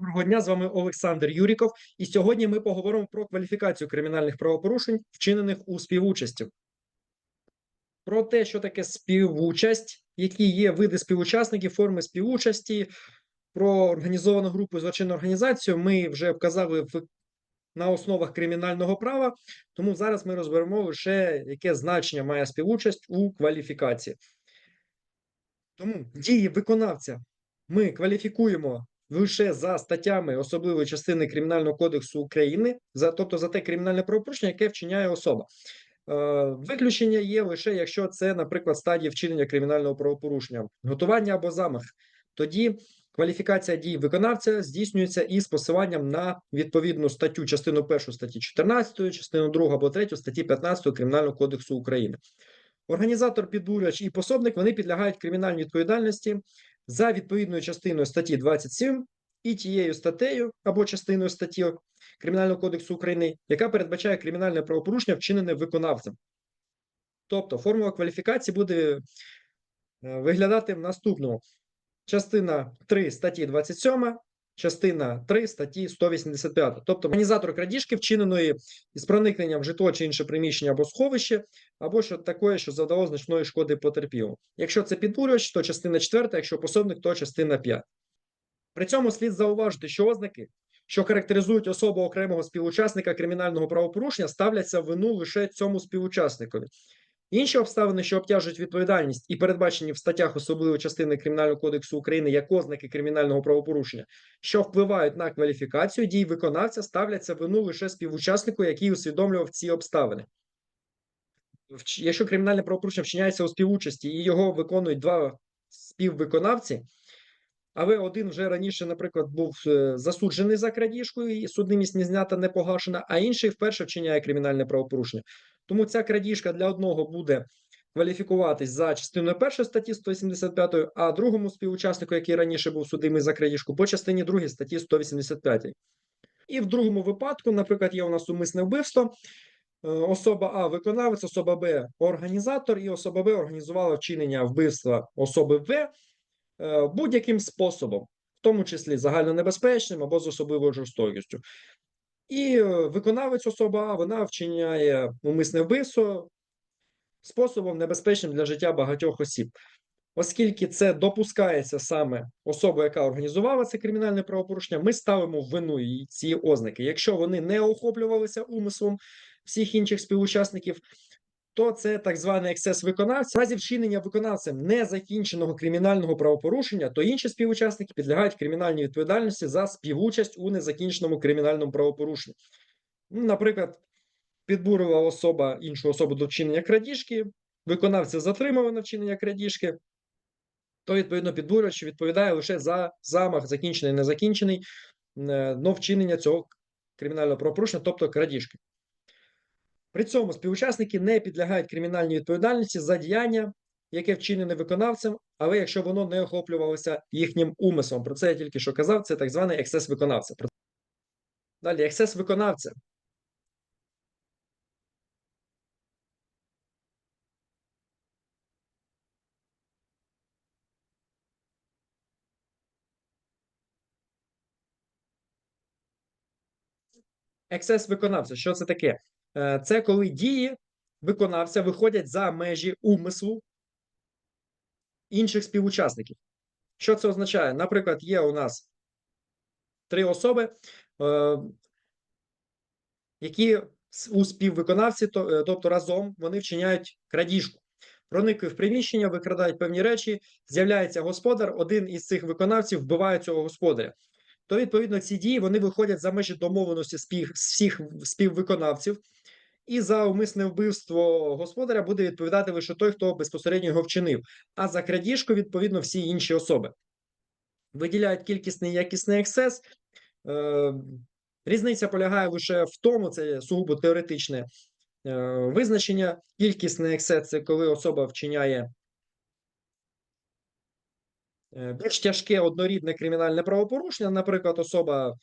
Доброго дня, з вами Олександр Юріков. І сьогодні ми поговоримо про кваліфікацію кримінальних правопорушень, вчинених у співучасті. Про те, що таке співучасть, які є види співучасників, форми співучасті, про організовану групу і злочинну організацію. Ми вже вказали в на основах кримінального права, тому зараз ми розберемо лише яке значення має співучасть у кваліфікації. Тому дії виконавця ми кваліфікуємо лише за статтями особливої частини Кримінального кодексу України, за, тобто за те кримінальне правопорушення, яке вчиняє особа. Е, Виключення є лише якщо це, наприклад, стадія вчинення кримінального правопорушення, готування або замах. Тоді кваліфікація дій виконавця здійснюється із посиланням на відповідну статтю, частину 1 статті 14, частину 2 або 3 статті 15 Кримінального кодексу України. Організатор, підбурювач і пособник вони підлягають кримінальній відповідальності за відповідною частиною статті 27 і тією статтею або частиною статті Кримінального кодексу України, яка передбачає кримінальне правопорушення, вчинене виконавцем. Тобто формула кваліфікації буде е, виглядати в наступному: частина 3 статті 27, частина 3 статті 185. Тобто організатор крадіжки, вчиненої із проникненням в житло чи інше приміщення або сховище, або що таке, що завдало значної шкоди потерпілому. Якщо це підбурювач, то частина 4, якщо пособник, то частина 5. При цьому слід зауважити, що ознаки, що характеризують особу окремого співучасника кримінального правопорушення, ставляться в вину лише цьому співучасникові. Інші обставини, що обтяжують відповідальність і передбачені в статтях особливої частини Кримінального кодексу України як ознаки кримінального правопорушення, що впливають на кваліфікацію дій виконавця, ставляться вину лише співучаснику, який усвідомлював ці обставини. Якщо кримінальне правопорушення вчиняється у співучасті і його виконують два співвиконавці, але один вже раніше, наприклад, був е, засуджений за крадіжку і судимість не знята, не погашена, а інший вперше вчиняє кримінальне правопорушення. Тому ця крадіжка для одного буде кваліфікуватись за частиною першої статті 175, а другому співучаснику, який раніше був судимий за крадіжку, по частині 2 статті 185. І в другому випадку, наприклад, є у нас умисне вбивство. Е, Особа А виконавець, особа Б організатор, і особа Б організувала вчинення вбивства особи В будь-яким способом, в тому числі загальнонебезпечним або з особливою жорстокістю. І е, виконавець особа вона вчиняє умисне вбивство способом небезпечним для життя багатьох осіб. Оскільки це допускається саме особа, яка організувала це кримінальне правопорушення, ми ставимо в вину ці ознаки. Якщо вони не охоплювалися умислом всіх інших співучасників, то це так званий ексцес виконавця. В разі вчинення виконавцем незакінченого кримінального правопорушення, то інші співучасники підлягають кримінальній відповідальності за співучасть у незакінченому кримінальному правопорушенні. Ну, Наприклад, підбурила особа іншу особу до вчинення крадіжки, виконавця затримали на вчинення крадіжки, то відповідно підбурювач відповідає лише за замах, закінчений, незакінчений, е, но вчинення цього кримінального правопорушення, тобто крадіжки. При цьому співучасники не підлягають кримінальній відповідальності за діяння, яке вчинене виконавцем, але якщо воно не охоплювалося їхнім умислом. Про це я тільки що казав, це так званий ексцес виконавця. Далі, ексцес виконавця. Ексцес виконавця. Що це таке? Е, Це коли дії виконавця виходять за межі умислу інших співучасників. Що це означає? Наприклад, є у нас три особи, е, які у співвиконавці, е, тобто разом вони вчиняють крадіжку. Проникли в приміщення, викрадають певні речі, з'являється господар, один із цих виконавців вбиває цього господаря. То, відповідно, ці дії вони виходять за межі домовленості спів, всіх співвиконавців, і за умисне вбивство господаря буде відповідати лише той, хто безпосередньо його вчинив. А за крадіжку, відповідно, всі інші особи. Виділяють кількісний і якісний ексцес. Е, різниця полягає лише в тому, це сугубо теоретичне е, визначення. Кількісний ексцес це коли особа вчиняє е, більш тяжке однорідне кримінальне правопорушення. Наприклад, особа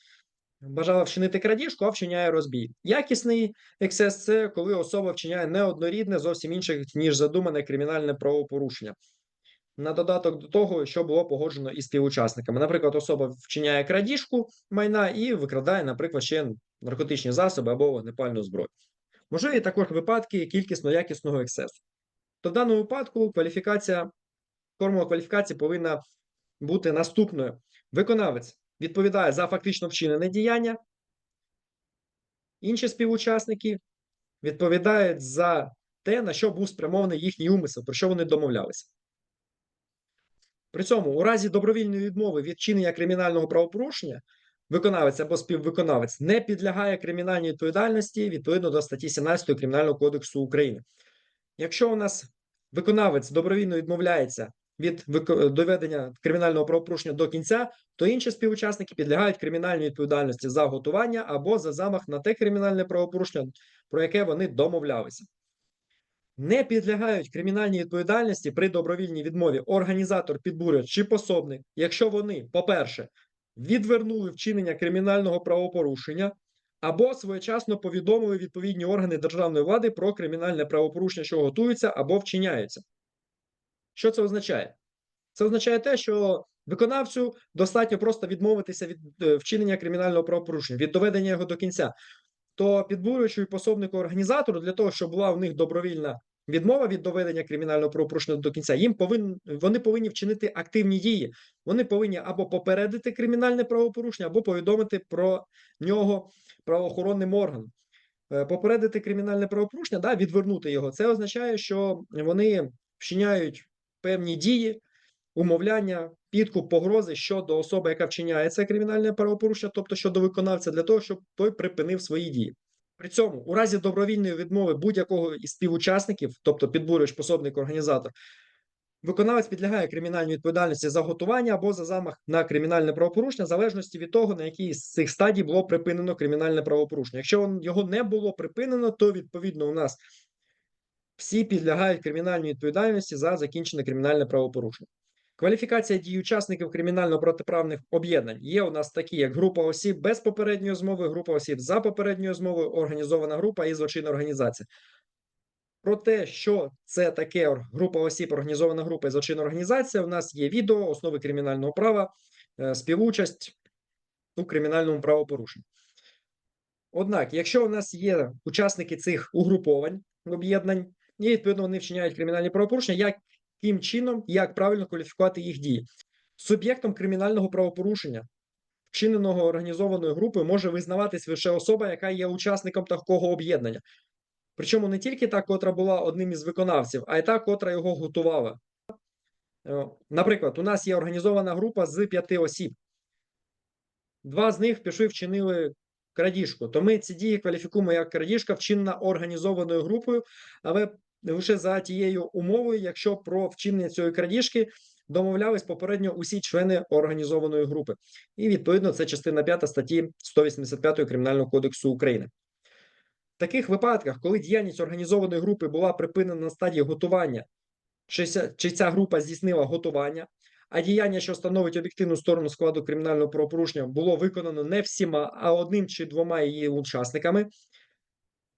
бажала вчинити крадіжку, а вчиняє розбій. Якісний ексцес це коли особа вчиняє неоднорідне, зовсім інше, ніж задумане кримінальне правопорушення. на додаток до того, що було погоджено із співучасниками. Наприклад, особа вчиняє крадіжку майна і викрадає, наприклад, ще наркотичні засоби або вогнепальну зброю. Можливі також випадки кількісно-якісного ексцесу. То в даному випадку кваліфікація, формула кваліфікації повинна бути наступною. Виконавець відповідає за фактично вчинене діяння, інші співучасники відповідають за те, на що був спрямований їхній умисел, про що вони домовлялися. При цьому, у разі добровільної відмови від чинення кримінального правопорушення, виконавець або співвиконавець не підлягає кримінальній відповідальності відповідно до статті 17 Кримінального кодексу України. Якщо у нас виконавець добровільно відмовляється від вик- доведення кримінального правопорушення до кінця, то інші співучасники підлягають кримінальній відповідальності за готування або за замах на те кримінальне правопорушення, про яке вони домовлялися. Не підлягають кримінальній відповідальності при добровільній відмові організатор, підбурювач чи пособник, якщо вони, по-перше, відвернули вчинення кримінального правопорушення або своєчасно повідомили відповідні органи державної влади про кримінальне правопорушення, що готуються або вчиняються. Що це означає? Це означає те, що виконавцю достатньо просто відмовитися від е, вчинення кримінального правопорушення, від доведення його до кінця. То підбурювачу і пособнику організатору для того, щоб була у них добровільна відмова від доведення кримінального правопорушення до кінця, їм повин, вони повинні вчинити активні дії. Вони повинні або попередити кримінальне правопорушення, або повідомити про нього правоохоронним органам. Е, Попередити кримінальне правопорушення, да, відвернути його. Це означає, що вони вчиняють певні дії, умовляння, підкуп, погрози щодо особи, яка вчиняє це кримінальне правопорушення, тобто щодо виконавця, для того, щоб той припинив свої дії. При цьому, у разі добровільної відмови будь-якого із співучасників, тобто підбурювач, пособник, організатор, виконавець підлягає кримінальній відповідальності за готування або за замах на кримінальне правопорушення, в залежності від того, на якій з цих стадій було припинено кримінальне правопорушення. Якщо його не було припинено, то відповідно у нас всі підлягають кримінальній відповідальності за закінчене кримінальне правопорушення. Кваліфікація дій учасників кримінально-протиправних об'єднань є у нас такі, як група осіб без попередньої змови, група осіб за попередньою змовою, організована група і злочинна організація. Про те, що це таке група осіб, організована група і злочинна організація, у нас є відео, основи кримінального права, е, співучасть у кримінальному правопорушенні. Однак, якщо у нас є учасники цих угруповань об'єднань, і відповідно вони вчиняють кримінальні правопорушення, яким чином, як правильно кваліфікувати їх дії? Суб'єктом кримінального правопорушення, вчиненого організованою групою, може визнаватись лише особа, яка є учасником такого об'єднання. Причому не тільки та, котра була одним із виконавців, а й та, котра його готувала. Е, Наприклад, у нас є організована група з п'яти осіб. Два з них пішли вчинили крадіжку. То ми ці дії кваліфікуємо як крадіжка, вчинена організованою групою, але лише за тією умовою, якщо про вчинення цієї крадіжки домовлялись попередньо усі члени організованої групи. І відповідно це частина 5 статті 185 Кримінального кодексу України. В таких випадках, коли діяльність організованої групи була припинена на стадії готування, чи ця, група здійснила готування, а діяння, що становить об'єктивну сторону складу кримінального правопорушення, було виконано не всіма, а одним чи двома її учасниками,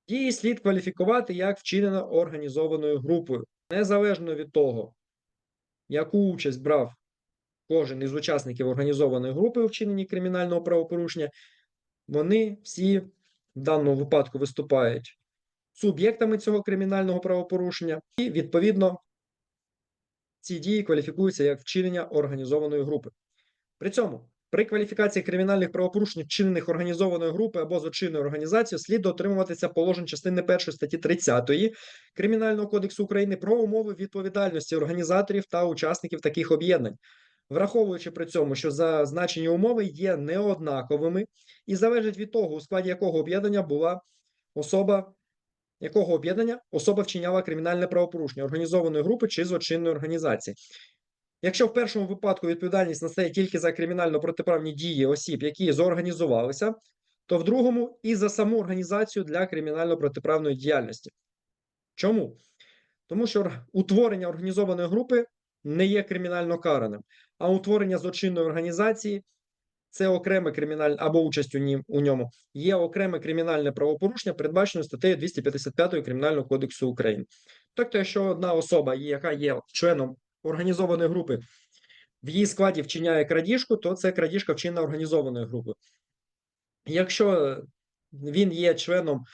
дії слід кваліфікувати як вчинено організованою групою, незалежно від того, яку участь брав кожен із учасників організованої групи у вчиненні кримінального правопорушення, вони всі в даному випадку виступають суб'єктами цього кримінального правопорушення, і відповідно ці дії кваліфікуються як вчинення організованої групи. При цьому при кваліфікації кримінальних правопорушень, вчинених організованою групою або злочинною організацією, слід дотримуватися положень частини 1 статті 30 Кримінального кодексу України про умови відповідальності організаторів та учасників таких об'єднань, враховуючи при цьому, що зазначені умови є неоднаковими і залежать від того, у складі якого об'єднання була особа якого об'єднання особа вчиняла кримінальне правопорушення організованої групи чи злочинної організації. Якщо в першому випадку відповідальність настає тільки за кримінально-протиправні дії осіб, які зорганізувалися, то в другому і за саму організацію для кримінально-протиправної діяльності. Чому? Тому що утворення організованої групи не є кримінально караним, а утворення злочинної організації це окреме кримінальне або участь у, нім, у ньому є окреме кримінальне правопорушення, передбачене статтею 255 Кримінального кодексу України. Тобто, якщо одна особа, яка є членом організованої групи в її складі вчиняє крадіжку, то це крадіжка вчинена організованою групою. Якщо він є членом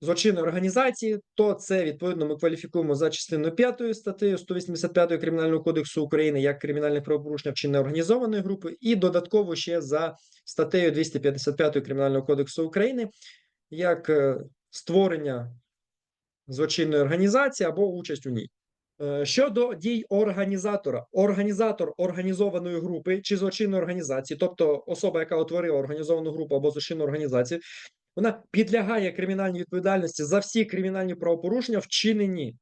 злочинної організації, то це відповідно ми кваліфікуємо за частиною 5 статтею 185 Кримінального кодексу України як кримінальне правопорушення вчинення організованої групи, і додатково ще за статтею 255 Кримінального кодексу України як е, створення злочинної організації або участь у ній. Е, Щодо дій організатора, організатор організованої групи чи злочинної організації, тобто особа, яка утворила організовану групу або злочинну організацію, вона підлягає кримінальній відповідальності за всі кримінальні правопорушення, вчинені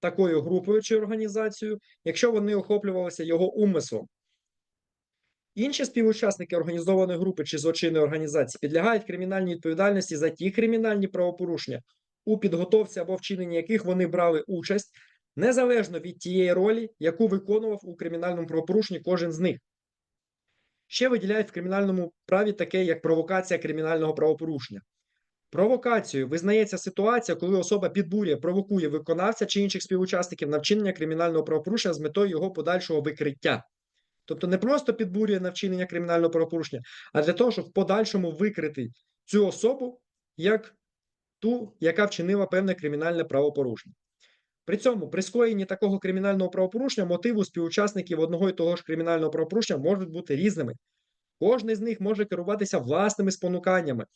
такою групою чи організацією, якщо вони охоплювалися його умислом. Інші співучасники організованої групи чи злочинної організації підлягають кримінальній відповідальності за ті кримінальні правопорушення, у підготовці або вчиненні яких вони брали участь, незалежно від тієї ролі, яку виконував у кримінальному правопорушенні кожен з них. Ще виділяють в кримінальному праві таке, як провокація кримінального правопорушення. Провокацією визнається ситуація, коли особа підбурює, провокує виконавця чи інших співучасників на вчинення кримінального правопорушення з метою його подальшого викриття. Тобто не просто підбурює на вчинення кримінального правопорушення, а для того, щоб в подальшому викрити цю особу як ту, яка вчинила певне кримінальне правопорушення. При цьому при скоєнні такого кримінального правопорушення мотиву співучасників одного і того ж кримінального правопорушення можуть бути різними. Кожний з них може керуватися власними спонуканнями,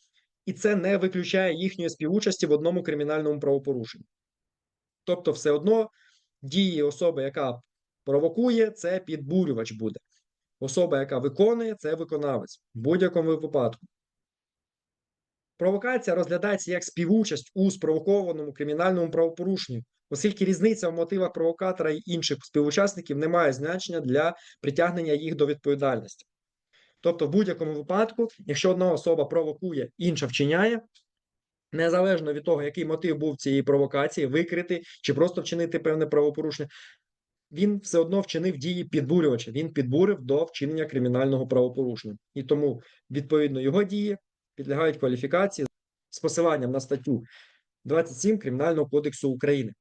і це не виключає їхньої співучасті в одному кримінальному правопорушенні. Тобто, все одно дії особи, яка провокує, це підбурювач буде. Особа, яка виконує, це виконавець в будь-якому випадку. Провокація розглядається як співучасть у спровокованому кримінальному правопорушенні, оскільки різниця в мотивах провокатора і інших співучасників не має значення для притягнення їх до відповідальності. Тобто, в будь-якому випадку, якщо одна особа провокує, інша вчиняє, незалежно від того, який мотив був цієї провокації, викрити чи просто вчинити певне правопорушення, він все одно вчинив дії підбурювача. Він підбурив до вчинення кримінального правопорушення. І тому, відповідно, його дії підлягають кваліфікації з посиланням на статтю 27 Кримінального кодексу України.